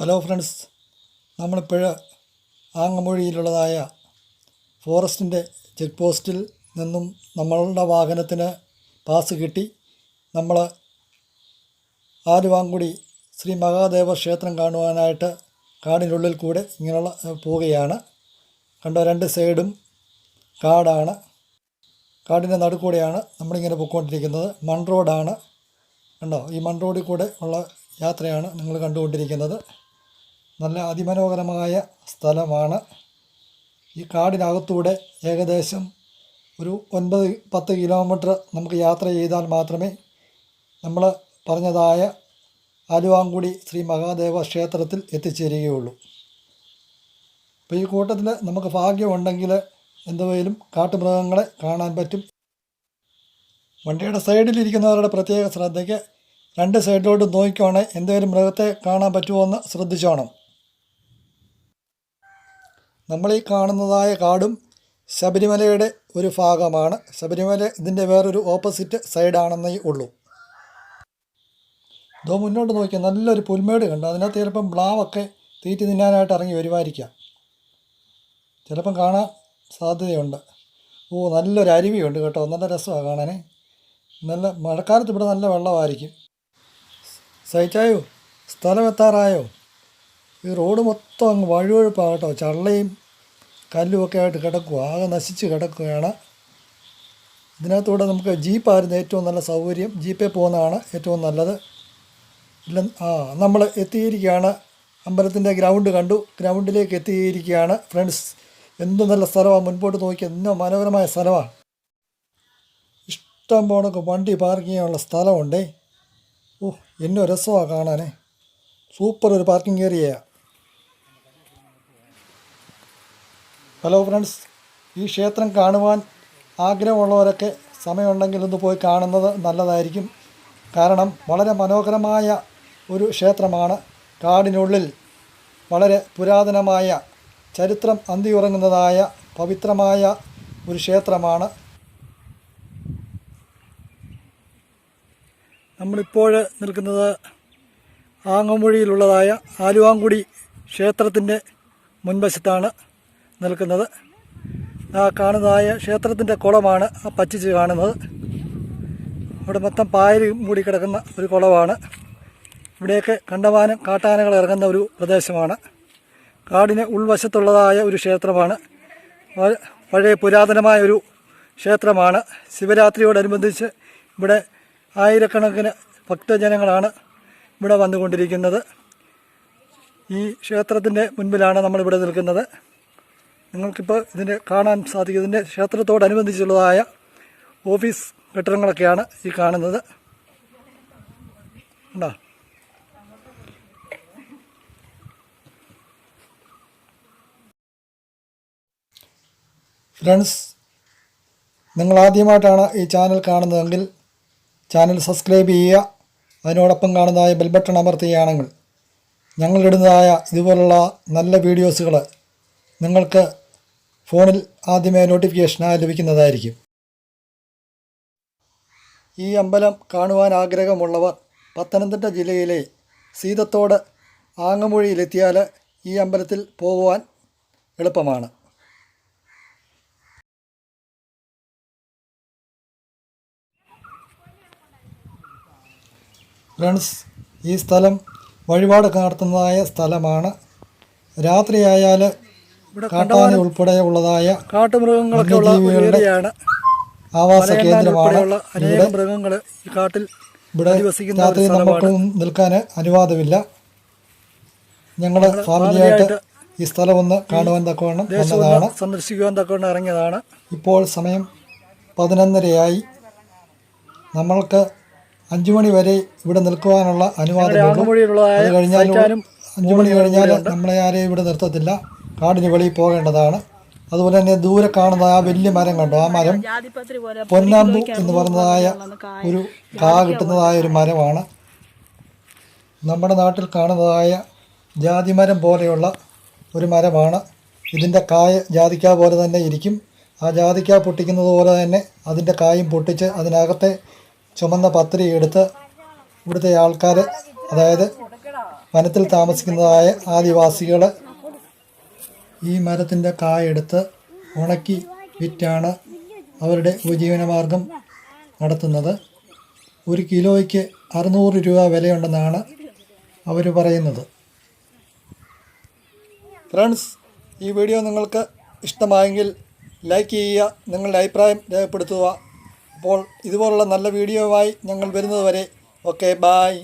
Hello friends നമ്മളിപ്പോൾ ആങ്ങമൊഴിയിലുള്ളതായ ഫോറസ്റ്റിന്റെ check പോസ്റ്റിൽ നിന്നും നമ്മളുടെ വാഹനത്തിന് പാസ് കിട്ടി. നമ്മൾ ആലുവാങ്കുടി ശ്രീ മഹാദേവ ക്ഷേത്രം കാണുവാനായിട്ട് കാടിനുള്ളിൽ കൂടെ ഇങ്ങനെയുള്ള പോവുകയാണ്. കണ്ടോ രണ്ട് സൈഡും കാടാണ്. കാടിന്റെ നടുക്കൂടെയാണ് നമ്മളിങ്ങനെ പോയിക്കൊണ്ടിരിക്കുന്നത് മൺ റോഡാണ്. കണ്ടോ ഈ മൺ റോഡിൽ കൂടെ ഉള്ള യാത്രയാണ് നിങ്ങൾ കണ്ടുകൊണ്ടിരിക്കുന്നത്. നല്ല അതിമനോഹരമായ സ്ഥലമാണ്. ഈ കാടിനകത്തൂടെ ഏകദേശം ഒരു ഒൻപത് പത്ത് കിലോമീറ്റർ നമുക്ക് യാത്ര ചെയ്താൽ മാത്രമേ നമ്മൾ പറഞ്ഞതായ ആലുവാങ്കുടി ശ്രീ മഹാദേവ ക്ഷേത്രത്തിൽ എത്തിച്ചേരുകയുള്ളൂ. അപ്പോൾ ഈ കൂട്ടത്തിൽ നമുക്ക് ഭാഗ്യമുണ്ടെങ്കിൽ എന്തുവേലും കാട്ടുമൃഗങ്ങളെ കാണാൻ പറ്റും. വണ്ടിയുടെ സൈഡിലിരിക്കുന്നവരുടെ പ്രത്യേക ശ്രദ്ധയ്ക്ക് രണ്ട് സൈഡിലോട്ട് നോക്കിക്കോണേ എന്തെങ്കിലും മൃഗത്തെ കാണാൻ പറ്റുമോ എന്ന് ശ്രദ്ധിച്ചോണം. നമ്മൾ ഈ കാണുന്നതായ കാടും ശബരിമലയുടെ ഒരു ഭാഗമാണ്. ശബരിമല ഇതിന്റെ വേറൊരു ഓപ്പോസിറ്റ് സൈഡാണെന്നേ ഉള്ളൂ. ഇതോ മുന്നോട്ട് നോക്കിയാൽ നല്ലൊരു പുൽമേട് കണ്ടു അതിനകത്ത് ചിലപ്പം ബ്ലാവൊക്കെ തീറ്റി തിന്നാനായിട്ട് ഇറങ്ങി വരുമായിരിക്കാം. ചിലപ്പം കാണാൻ സാധ്യതയുണ്ട്. ഓ നല്ലൊരു അരുവിയുണ്ട് കേട്ടോ. നല്ല രസമാണ് കാണാനേ. നല്ല മഴക്കാലത്ത് ഇവിടെ നല്ല വെള്ളമായിരിക്കും. സഹിച്ചായോ? സ്ഥലം എത്താറായോ ഈ റോഡ് മൊത്തം അങ്ങ് വഴുവഴുപ്പാകട്ടോ ചള്ളയും കല്ലുമൊക്കെ ആയിട്ട് കിടക്കുക ആകെ നശിച്ച് കിടക്കുകയാണ്. ഇതിനകത്തൂടെ നമുക്ക് ജീപ്പായിരുന്നു ഏറ്റവും നല്ല സൗകര്യം. ജീപ്പിൽ പോകുന്നതാണ് ഏറ്റവും നല്ലത്. ഇല്ല ആ നമ്മൾ എത്തിയിരിക്കുകയാണ്. അമ്പലത്തിന്റെ ഗ്രൗണ്ട് കണ്ടു. ഗ്രൗണ്ടിലേക്ക് എത്തിയിരിക്കുകയാണ്. ഫ്രണ്ട്സ് എന്ത് നല്ല സ്ഥലമാണ് മുൻപോട്ട് നോക്കി എന്നോ മനോഹരമായ സ്ഥലമാണ് ഇഷ്ടം പോണക്ക് വണ്ടി പാർക്ക് ചെയ്യാനുള്ള സ്ഥലമുണ്ടേ. ഓ എന്നോ രസമാണ് കാണാനേ. സൂപ്പർ ഒരു പാർക്കിംഗ് ഏരിയയാണ് ഹലോ ഫ്രണ്ട്സ് ഈ ക്ഷേത്രം കാണുവാൻ ആഗ്രഹമുള്ളവരൊക്കെ സമയമുണ്ടെങ്കിൽ ഒന്ന് പോയി കാണുന്നത് നല്ലതായിരിക്കും. കാരണം വളരെ മനോഹരമായ ഒരു ക്ഷേത്രമാണ്. കാടിനുള്ളിൽ വളരെ പുരാതനമായ ചരിത്രം അന്തിയുറങ്ങുന്നതായ പവിത്രമായ ഒരു ക്ഷേത്രമാണ്. നമ്മളിപ്പോൾ നിൽക്കുന്നത് ആങ്ങമൊഴിയിലുള്ളതായ ആലുവാങ്കുടി ക്ഷേത്രത്തിന്റെ മുൻവശത്താണ്. നിൽക്കുന്നത്. ആ കാണുന്നതായ ക്ഷേത്രത്തിന്റെ കുളമാണ് ആ പച്ചിച്ച് കാണുന്നത്. ഇവിടെ മൊത്തം പായൽ മൂടി കിടക്കുന്ന ഒരു കുളമാണ്. ഇവിടെയൊക്കെ കണ്ടമാനം കാട്ടാനകൾ ഇറങ്ങുന്ന ഒരു പ്രദേശമാണ്. കാടിന് ഉൾവശത്തുള്ളതായ ഒരു ക്ഷേത്രമാണ്. പഴയ പുരാതനമായ ഒരു ക്ഷേത്രമാണ്. ശിവരാത്രിയോടനുബന്ധിച്ച് ഇവിടെ ആയിരക്കണക്കിന് ഭക്തജനങ്ങളാണ് ഇവിടെ വന്നുകൊണ്ടിരിക്കുന്നത്. ഈ ക്ഷേത്രത്തിന്റെ മുൻപിലാണ് നമ്മളിവിടെ നിൽക്കുന്നത്. നിങ്ങൾക്കിപ്പോൾ ഇതിന്റെ കാണാൻ സാധിക്കും. ഇതിന്റെ ക്ഷേത്രത്തോടനുബന്ധിച്ചുള്ളതായ ഓഫീസ് കെട്ടിടങ്ങളൊക്കെയാണ് ഈ കാണുന്നത്. ഉണ്ടോ? ഫ്രണ്ട്സ് നിങ്ങൾ ആദ്യമായിട്ടാണ് ഈ ചാനൽ കാണുന്നതെങ്കിൽ ചാനൽ സബ്സ്ക്രൈബ് ചെയ്യുക. അതിനോടൊപ്പം കാണുന്നതായ ബെൽ ബട്ടൺ അമർത്തുകയാണെങ്കിൽ ഞങ്ങളിടുന്നതായ ഇതുപോലുള്ള നല്ല വീഡിയോസുകൾ നിങ്ങൾക്ക് ഫോണിൽ ആദ്യമേ നോട്ടിഫിക്കേഷൻ ലഭിക്കുന്നതായിരിക്കും. ഈ അമ്പലം കാണുവാൻ ആഗ്രഹമുള്ളവർ പത്തനംതിട്ട ജില്ലയിലെ സീതത്തോട് ആങ്ങമൊഴിയിലെത്തിയാൽ ഈ അമ്പലത്തിൽ പോകുവാൻ എളുപ്പമാണ്. ഫ്രണ്ട്സ് ഈ സ്ഥലം വഴിപാട് നടത്തുന്നതായ സ്ഥലമാണ്. രാത്രിയായാൽ ഇവിടെ കാട്ടാന ഉൾപ്പെടെ ഉള്ളതായ കാട്ടുമൃഗങ്ങളൊക്കെ ഉള്ള ഏരിയയാണ്. ആവാസ കേന്ദ്രമാണ്. അനേകം മൃഗങ്ങൾ ഈ കാട്ടിൽ ഇവിടെ രാത്രി നമുക്ക് നിൽക്കാൻ അനുവാദമില്ല. ഞങ്ങൾ ഫാമിലിയായിട്ട് ഈ സ്ഥലം ഒന്ന് കാണുവാൻ തക്കവണ്ണം വന്നതാണ്. സന്ദർശിക്കുവാൻ തക്കവണ്ണം ഇറങ്ങിയതാണ്. ഇപ്പോൾ സമയം പതിനൊന്നരയായി. നമ്മൾക്ക് അഞ്ചു മണി വരെ ഇവിടെ നിൽക്കുവാനുള്ള അനുവാദമുള്ളൂ അത് സഹിക്കാനും അഞ്ചു മണി കഴിഞ്ഞാൽ നമ്മളെ ആരെയും ഇവിടെ നിർത്തത്തില്ല. കാടിന് വെളിയിൽ പോകേണ്ടതാണ്. അതുപോലെ തന്നെ ദൂരെ കാണുന്ന ആ വലിയ മരം കണ്ടോ? ആ മരം പൊന്നാമ്പു എന്ന് പറഞ്ഞതായ ഒരു കാ കിട്ടുന്നതായ ഒരു മരമാണ്. നമ്മുടെ നാട്ടിൽ കാണുന്നതായ ജാതിമരം പോലെയുള്ള ഒരു മരമാണ്. ഇതിന്റെ കായ ജാതിക്ക പോലെ തന്നെ ഇരിക്കും. ആ ജാതിക്ക പൊട്ടിക്കുന്നത് പോലെ തന്നെ അതിന്റെ കായും പൊട്ടിച്ച് അതിനകത്തെ ചുമന്ന പത്രി എടുത്ത് ഇവിടുത്തെ ആൾക്കാർ അതായത് വനത്തിൽ താമസിക്കുന്നതായ ആദിവാസികൾ ഈ മരത്തിന്റെ കായെടുത്ത് ഉണക്കി വിറ്റാണ് അവരുടെ ഉപജീവനമാർഗം നടത്തുന്നത്. ഒരു കിലോയ്ക്ക് അറുന്നൂറ് രൂപ വിലയുണ്ടെന്നാണ് അവർ പറയുന്നത്. ഫ്രണ്ട്സ് ഈ വീഡിയോ നിങ്ങൾക്ക് ഇഷ്ടമായെങ്കിൽ ലൈക്ക് ചെയ്യുക നിങ്ങളുടെ അഭിപ്രായം രേഖപ്പെടുത്തുക. അപ്പോൾ ഇതുപോലുള്ള നല്ല വീഡിയോയുമായി ഞങ്ങൾ വരുന്നതുവരെ. Okay bye